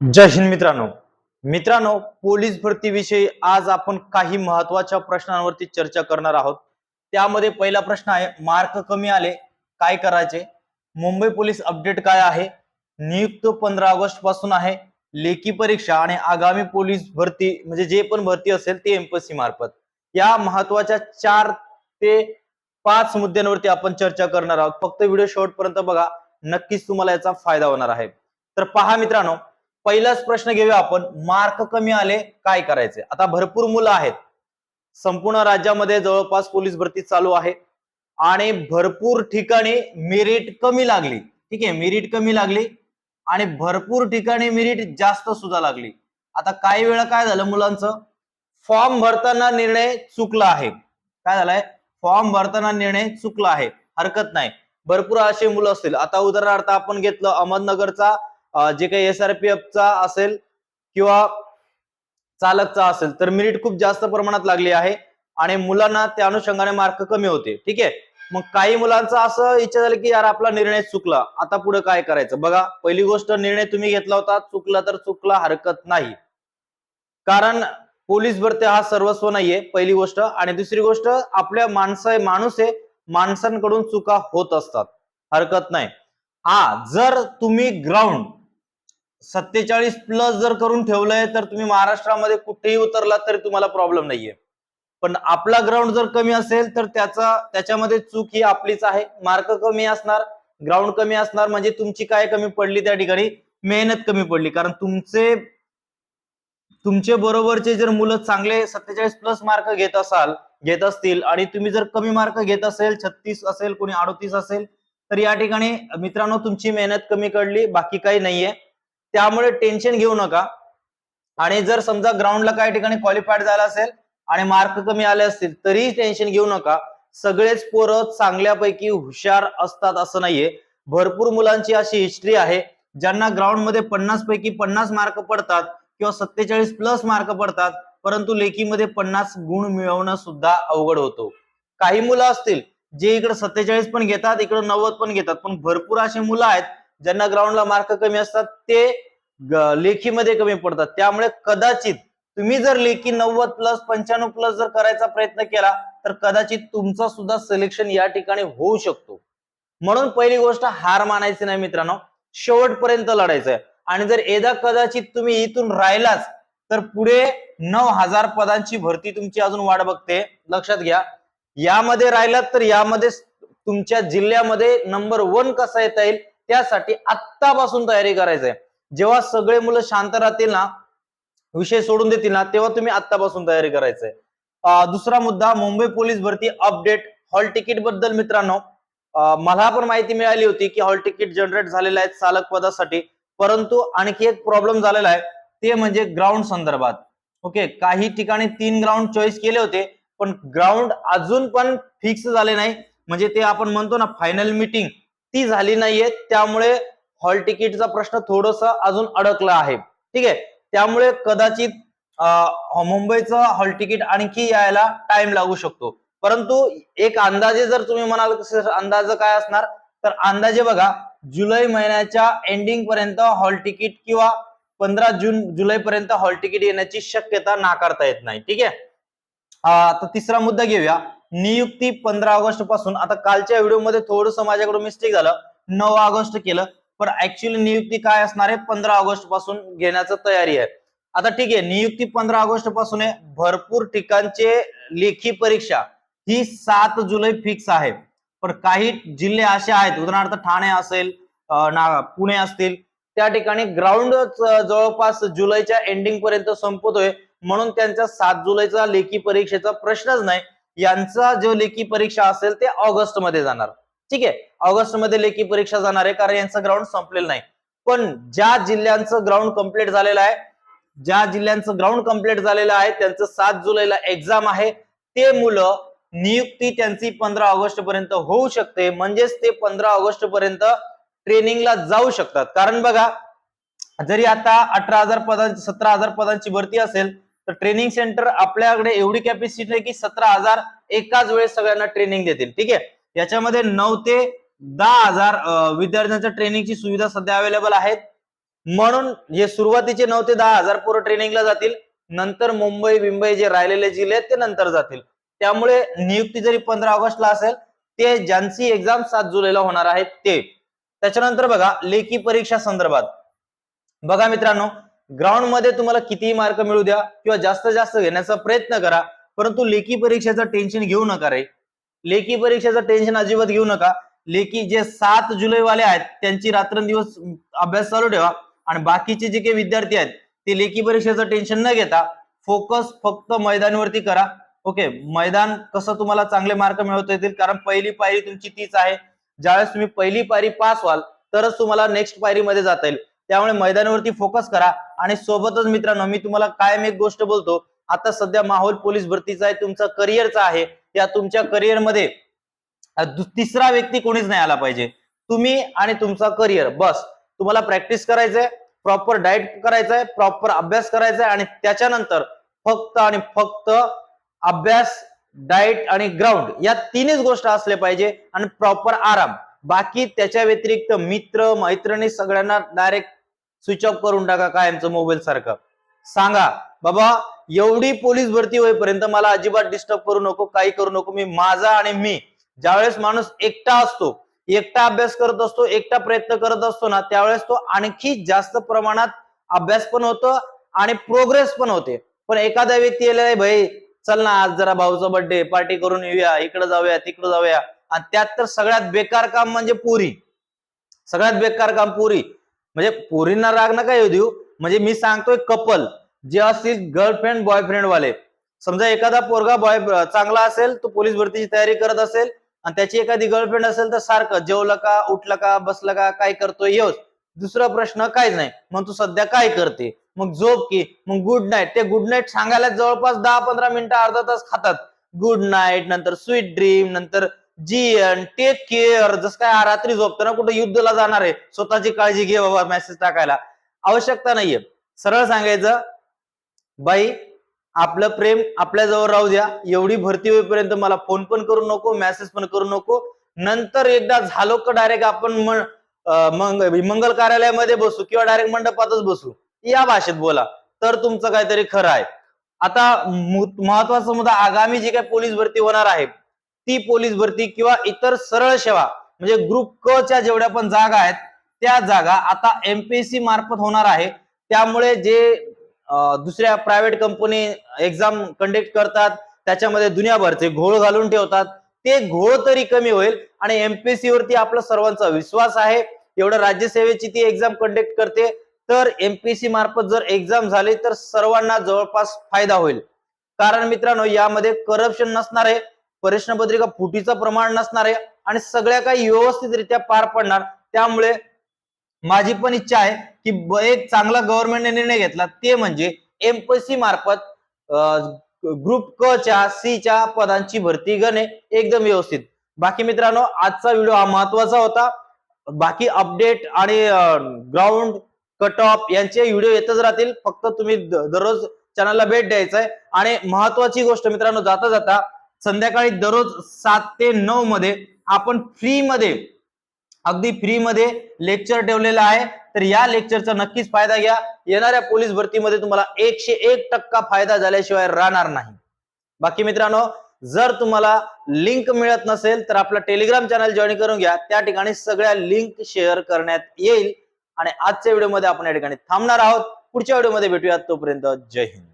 जय हिंद मित्रांनो. मित्रांनो पोलीस भरतीविषयी आज आपण काही महत्त्वाच्या प्रश्नांवरती चर्चा करणार आहोत. त्यामध्ये पहिला प्रश्न आहे मार्क कमी आले काय करायचे? मुंबई पोलीस अपडेट काय आहे? नियुक्त पंधरा ऑगस्टपासून आहे लेखी परीक्षा आणि आगामी पोलीस भरती म्हणजे जे पण भरती असेल ते एमपीएससी मार्फत. या महत्त्वाच्या चार ते पाच मुद्द्यांवरती आपण चर्चा करणार आहोत. फक्त व्हिडिओ शेवटपर्यंत बघा नक्कीच तुम्हाला याचा फायदा होणार आहे. तर पहा मित्रांनो पहिलाच प्रश्न घेऊया आपण. मार्क कमी आले काय करायचे? आता भरपूर मुलं आहेत. संपूर्ण राज्यामध्ये जवळपास पोलीस भरती चालू आहे. आणि भरपूर ठिकाणी मेरिट कमी लागली. ठीक आहे मेरिट कमी लागली. आणि भरपूर ठिकाणी मेरिट जास्त सुद्धा लागली. आता काही वेळा काय झालं मुलांचं? फॉर्म भरताना निर्णय चुकला आहे. काय झालाय? फॉर्म भरताना निर्णय चुकला आहे. हरकत नाही. भरपूर असे मुलं असतील. आता उदाहरणार्थ आपण घेतलं अहमदनगरचा जे काही एसआरपीएफचा असेल किंवा चालकचा असेल तर मिनिट खूप जास्त प्रमाणात लागली आहे आणि मुलांना त्या अनुषंगाने मार्क कमी होते. ठीक आहे? मग काही मुलांचं असं इच्छा झाली की यार आपला निर्णय चुकला आता पुढे काय करायचं? बघा पहिली गोष्ट निर्णय तुम्ही घेतला होता चुकला तर चुकला हरकत नाही. कारण पोलीस भरती हा सर्वस्व नाहीये पहिली गोष्ट. आणि दुसरी गोष्ट आपल्या माणसं माणूस आहे माणसांकडून चुका होत असतात. हरकत नाही. हा जर तुम्ही ग्राउंड सत्तेचाळीस प्लस जर करून ठेवलंय तर तुम्ही महाराष्ट्रामध्ये कुठेही उतरलात तरी तुम्हाला प्रॉब्लेम नाहीये. पण आपला ग्राउंड जर कमी असेल तर त्याचा त्याच्यामध्ये चूक ही आपलीच आहे. मार्क कमी असणार ग्राउंड कमी असणार म्हणजे तुमची काय कमी पडली त्या ठिकाणी? मेहनत कमी पडली. कारण तुमचे तुमचे बरोबरचे जर मुलं चांगले सत्तेचाळीस प्लस मार्क घेत असाल घेत असतील आणि तुम्ही जर कमी मार्क घेत असेल छत्तीस असेल कोणी अडोतीस असेल तर या ठिकाणी मित्रांनो तुमची मेहनत कमी पडली बाकी काही नाहीये. त्यामुळे टेन्शन घेऊ नका. आणि जर समजा ग्राउंडला काही ठिकाणी क्वालिफाईड झाला असेल आणि मार्क कमी आले असतील तरीही टेन्शन घेऊ नका. सगळेच पोरं चांगल्यापैकी हुशार असतात असं नाहीये. भरपूर मुलांची अशी हिस्ट्री आहे ज्यांना ग्राउंडमध्ये पन्नास पैकी पन्नास मार्क पडतात किंवा सत्तेचाळीस प्लस मार्क पडतात परंतु लेखीमध्ये पन्नास गुण मिळवणं सुद्धा अवघड होतो. काही मुलं असतील जे इकडे सत्तेचाळीस पण घेतात इकडे नव्वद पण घेतात पण भरपूर अशी मुलं आहेत ज्यांना ग्राउंडला मार्क कमी असतात ते लेखीमध्ये कमी पडतात. त्यामुळे कदाचित तुम्ही जर लेखी नव्वद प्लस पंच्याण्णव प्लस जर करायचा प्रयत्न केला तर कदाचित तुमचा सुद्धा सिलेक्शन या ठिकाणी होऊ शकतो. म्हणून पहिली गोष्ट हार मानायची नाही मित्रांनो. शेवटपर्यंत लढायचं आहे आणि जर एकदा कदाचित तुम्ही इथून राहिलाच तर पुढे नऊ हजार पदांची भरती तुमची अजून वाट बघते. लक्षात घ्या. यामध्ये राहिलात तर यामध्ये तुमच्या जिल्ह्यामध्ये नंबर वन कसा येता येईल? त्यासाठी आत्तापासून तयारी करायचंय. जेव्हा सगळे मुलं शांत राहतील ना विषय सोडून देतील ना तेव्हा तुम्ही आत्तापासून तयारी करायचंय. दुसरा मुद्दा मुंबई पोलीस भरती अपडेट हॉल तिकीटबद्दल मित्रांनो मला पण माहिती मिळाली होती की हॉल तिकीट जनरेट झालेलं आहे चालक पदासाठी परंतु आणखी एक प्रॉब्लेम झालेला आहे ते म्हणजे ग्राउंड संदर्भात. ओके काही ठिकाणी तीन ग्राउंड चॉईस केले होते पण ग्राउंड अजून पण फिक्स झाले नाही. म्हणजे ते आपण म्हणतो ना फायनल मीटिंग ती झाली नाहीये त्यामुळे हॉल तिकीटचा प्रश्न थोडस अजून अडकला आहे. ठीक आहे? त्यामुळे कदाचित मुंबईचं हॉल तिकीट आणखी यायला टाइम लागू शकतो. परंतु एक अंदाजे जर तुम्ही म्हणाल अंदाज काय असणार? तर अंदाजे बघा जुलै महिन्याच्या एंडिंग पर्यंत हॉल तिकीट किंवा पंधरा जून जुलै पर्यंत हॉल तिकीट येण्याची शक्यता नाकारता येत नाही. ठीक आहे? तिसरा मुद्दा घेऊया. नियुक्ती पंधरा ऑगस्टपासून. आता कालच्या व्हिडिओमध्ये थोडस माझ्याकडून मिस्टेक झालं. नऊ ऑगस्ट केलं. पण ऍक्च्युअली नियुक्ती काय असणार आहे? पंधरा ऑगस्टपासून घेण्याचं तयारी आहे. आता ठीक आहे. नियुक्ती पंधरा ऑगस्टपासून आहे. भरपूर ठिकाणचे लेखी परीक्षा ही सात जुलै फिक्स आहे. पण काही जिल्हे असे आहेत उदाहरणार्थ ठाणे असेल ना पुणे असतील त्या ठिकाणी ग्राउंड जवळपास जुलैच्या एंडिंग पर्यंत संपतोय. म्हणून त्यांच्या सात जुलैचा लेखी परीक्षेचा प्रश्नच नाही. यांचा जो लेखी परीक्षा असेल ते ऑगस्टमध्ये जाणार. ठीक आहे? ऑगस्टमध्ये लेखी परीक्षा जाणार आहे कारण यांचं ग्राउंड संपलेलं नाही. पण ज्या जिल्ह्यांचं ग्राउंड कंप्लीट झालेलं आहे ज्या जिल्ह्यांचं ग्राउंड कंप्लीट झालेलं आहे त्यांचं सात जुलैला एक्झाम आहे ते मुलं नियुक्ती त्यांची पंधरा ऑगस्ट पर्यंत होऊ शकते. म्हणजेच ते पंधरा ऑगस्ट पर्यंत ट्रेनिंगला जाऊ शकतात. कारण बघा जरी आता अठरा हजार पदांची सतरा हजार पदांची भरती असेल तर ट्रेनिंग सेंटर आपल्याकडे एवढी कॅपॅसिटी आहे की सतरा हजार एकाच वेळेस सगळ्यांना ट्रेनिंग देतील. ठीक आहे? याच्यामध्ये नऊ ते दहा हजार विद्यार्थ्यांच्या ट्रेनिंगची सुविधा सध्या अवेलेबल आहेत. म्हणून जे सुरुवातीचे नऊ ते दहा हजार पोरं ट्रेनिंगला जातील. नंतर मुंबई बिंबई जे राहिलेले जिल्हे आहेत ते नंतर जातील. त्यामुळे नियुक्ती जरी पंधरा ऑगस्टला असेल ते ज्यांची एक्झाम सात जुलैला होणार आहे ते. त्याच्यानंतर बघा लेखी परीक्षा संदर्भात. बघा मित्रांनो ग्राउंडमध्ये तुम्हाला कितीही मार्क मिळू द्या किंवा जास्त जास्त घेण्याचा प्रयत्न करा परंतु लेखी परीक्षेचं टेन्शन घेऊ नका रे. लेखी परीक्षेचं टेन्शन अजिबात घेऊ नका. लेखी जे सात जुलै वाले आहेत त्यांची रात्रंदिवस अभ्यास चालू ठेवा. आणि बाकीचे जे काही विद्यार्थी आहेत ते लेखी परीक्षेचं टेन्शन न घेता फोकस फक्त मैदानवरती करा. ओके मैदान कसं तुम्हाला चांगले मार्क मिळवता येतील? कारण पहिली पायरी तुमची तीच आहे. ज्यावेळेस तुम्ही पहिली पायरी पास व्हाल तरच तुम्हाला नेक्स्ट पायरीमध्ये जाता येईल. त्यामुळे मैदानावरती फोकस करा. आणि सोबतच मित्रांनो मी तुम्हाला कायम एक गोष्ट बोलतो. आता सध्या माहोल पोलीस भरतीचा आहे तुमचा करिअरचा आहे. या तुमच्या करिअरमध्ये तिसरा व्यक्ती कोणीच नाही आला पाहिजे. तुम्ही आणि तुमचा करिअर बस. तुम्हाला प्रॅक्टिस करायचंय प्रॉपर डाएट करायचंय प्रॉपर अभ्यास करायचा आहे आणि त्याच्यानंतर फक्त आणि फक्त अभ्यास डाएट आणि ग्राउंड या तीनच गोष्ट असल्या पाहिजे आणि प्रॉपर आराम. बाकी त्याच्या व्यतिरिक्त मित्र मैत्रिणी सगळ्यांना डायरेक्ट स्विच ऑफ करून टाका कायमचं मोबाईल सारखं. सांगा बाबा एवढी पोलीस भरती होईपर्यंत मला अजिबात डिस्टर्ब करू नको काही करू नको. मी माझा आणि मी ज्यावेळेस माणूस एकटा असतो एकटा अभ्यास करत असतो एकटा प्रयत्न करत असतो ना त्यावेळेस तो आणखी जास्त प्रमाणात अभ्यास पण होतो आणि प्रोग्रेस पण होते. पण एखादा व्यक्ती येईल भाई चल ना आज जरा भाऊचा बर्थडे पार्टी करून येऊया इकडे जाऊया तिकडे जाऊया. आणि त्यात तर सगळ्यात बेकार काम म्हणजे पुरी. सगळ्यात बेकार काम पुरी. म्हणजे पुरींना राग नका येऊ देऊ. म्हणजे मी सांगतोय कपल जे असतील गर्लफ्रेंड बॉयफ्रेंड वाले. समजा एखादा पोरगा बॉय चांगला असेल तो पोलीस भरतीची तयारी करत असेल आणि त्याची एखादी गर्लफ्रेंड असेल तर सारखं जेवलं का उठलं का बसलं का काय करतोय येऊच. दुसरा प्रश्न काहीच नाही. मग तू सध्या काय करते? मग झोप की मग गुड नाईट ते गुड नाईट सांगायला जवळपास दहा पंधरा मिनिटं अर्धा तास खातात. गुड नाईट नंतर स्वीट ड्रीम नंतर जीएन टेक केअर जसं काय रात्री झोपताना कुठे युद्धला जाणार आहे स्वतःची काळजी घे बाबा मेसेज टाकायला. आवश्यकता नाहीये. सरळ सांगायचं बाई आपलं प्रेम आपल्या जवळ राहू द्या. एवढी भरती होईपर्यंत मला फोन पण करू नको मेसेज पण करू नको. नंतर एकदा झालो का डायरेक्ट आपण मंगल कार्यालयामध्ये बसू किंवा डायरेक्ट मंडपातच बसू. या भाषेत बोला. तर तुमचं काहीतरी खरं आहे. आता मु- महत्त्वाचा मुद्दा आगामी जी काही पोलीस भरती होणार आहे ती पोलीस भरती किंवा इतर सरळ सेवा म्हणजे ग्रुप क च्या जेवढ्या पण जागा आहेत त्या जागा आता एमपीएससी मार्फत होणार आहे. त्यामुळे जे दुसऱ्या प्रायव्हेट कंपनी एक्झाम कंडक्ट करतात त्याच्यामध्ये दुनियाभरचे घोळ घालून ठेवतात ते घोळ तरी कमी होईल आणि एमपीएससी वरती आपला सर्वांचा विश्वास आहे. एवढं राज्यसेवेची ती एक्झाम कंडक्ट करते. तर एमपीएससी मार्फत जर एक्झाम झाली तर सर्वांना जवळपास फायदा होईल. कारण मित्रांनो यामध्ये करप्शन नसणार आहे. प्रश्नपत्रिका फुटीचं प्रमाण नसणार आहे आणि सगळ्या काही व्यवस्थितरित्या पार पडणार. त्यामुळे माझी पण इच्छा आहे की एक चांगला गव्हर्नमेंटने निर्णय घेतला. ते म्हणजे एमपीसी मार्फत ग्रुप क च्या सी च्या पदांची भरती घेणे एकदम व्यवस्थित. बाकी मित्रांनो आजचा व्हिडिओ हा महत्त्वाचा होता. बाकी अपडेट आणि ग्राउंड कट ऑफ यांचे व्हिडिओ येतच राहतील. फक्त तुम्ही दररोज चॅनलला भेट द्यायचा आहे आणि महत्वाची गोष्ट मित्रांनो जाता जाता संध्याकाळी दररोज सात ते नऊ मध्ये आपण फ्री मध्ये अगदी फ्री मध्ये लेक्चर ठेवलेलं आहे. तर या लेक्चरचा नक्कीच फायदा घ्या. येणाऱ्या पोलीस भरतीमध्ये तुम्हाला एकशे एक टक्का फायदा झाल्याशिवाय राहणार नाही. बाकी मित्रांनो जर तुम्हाला लिंक मिळत नसेल तर आपला टेलिग्राम चॅनल जॉईन करून घ्या. त्या ठिकाणी सगळ्या लिंक शेअर करण्यात येईल. आणि आजच्या व्हिडिओमध्ये आपण या ठिकाणी थांबणार आहोत. पुढच्या व्हिडिओमध्ये भेटूयात. तोपर्यंत जय हिंद.